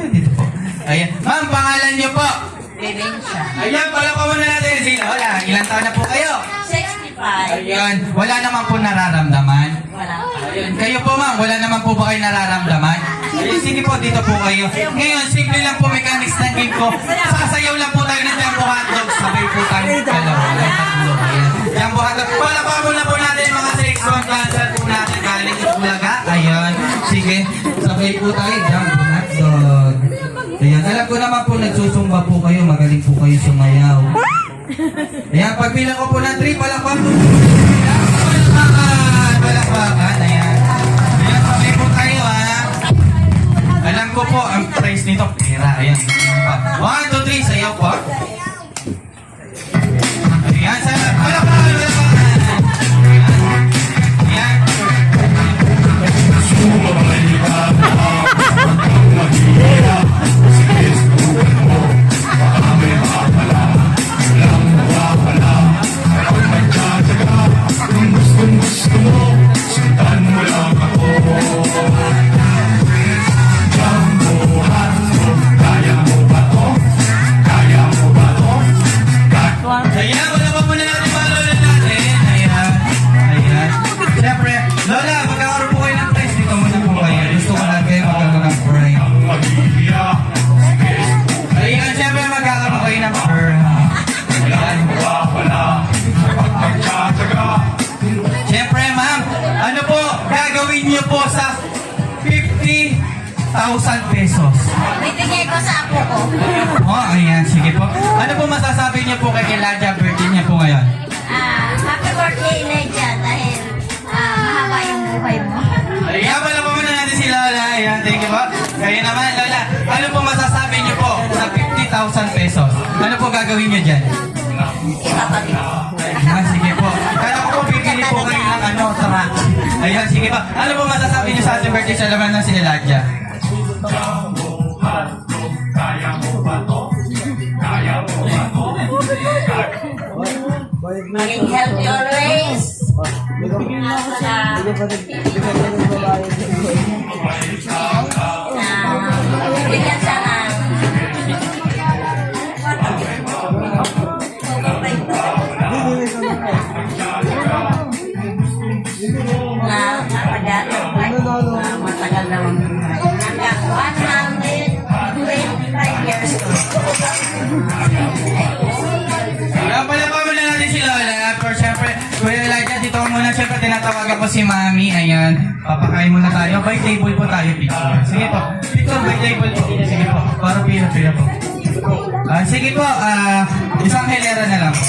kayo dito po. Ayan. Ma'am, pangalan niyo po. Bebensya. Ayan, pala pa muna natin si Lola. Ilan taon na po kayo? 65. Ayan. Wala naman po nararamdaman. Wala. Ayun. Kayo po ma'am, wala naman po ba kayo nararamdaman? Ayun, sige po, dito po kayo. Ngayon, simple lang po mechanics ng game ko. Sasayaw lang po tayo ng Jumbo Hotdog. Sabay po tayo dalawa. Tatlo. Ayan. Jumbo Hotdog. Wala pa muna po natin mga selection dancer po natin galing sa Bulaga. Ayun. Sige, sabay po tayo. Jumbo Hotdog. Ayan, alam ko naman po nagsusumba po kayo. Magaling po kayo sumayaw. Ayan, pagbilang ko po ng 3, palakpak po. Palakpakan! Palakpakan, ayan. Ayan, sabay po tayo ha. Alam ko po, ang price nito, pera. Ayan. 1, 2, 3, sayaw po. Ayan, 50,000 pesos? Bibigay ko sa apo ko. Oh, ayan, sige po. Ano po masasabi niyo po kay Elijah birthday niya po ngayon? Ah, happy birthday, Elijah, dahil ah, mahaba yung buhay mo. Ayan, wala po muna natin si Lola. Ayan, thank you po. Kayo naman, Lola. Ano po masasabi niyo po sa 50,000 pesos? Ano po gagawin niyo dyan? Ipapatid. Ayan, sige po. Kala ko po bibili po kayo ng ano, tara. Ayan, sige po. Ano po masasabi niyo sa ating birthday laman ng si Elijah? Maging healthy always. Ah, ah, bigyan siya ng na syempre tinatawagan ko si Mami. Ayan, papakain muna tayo. By table po tayo, picture. Sige po. Picture by table po. Sige po. Para pila-pila po. Ah, sige po, ah, isang helera na lang po.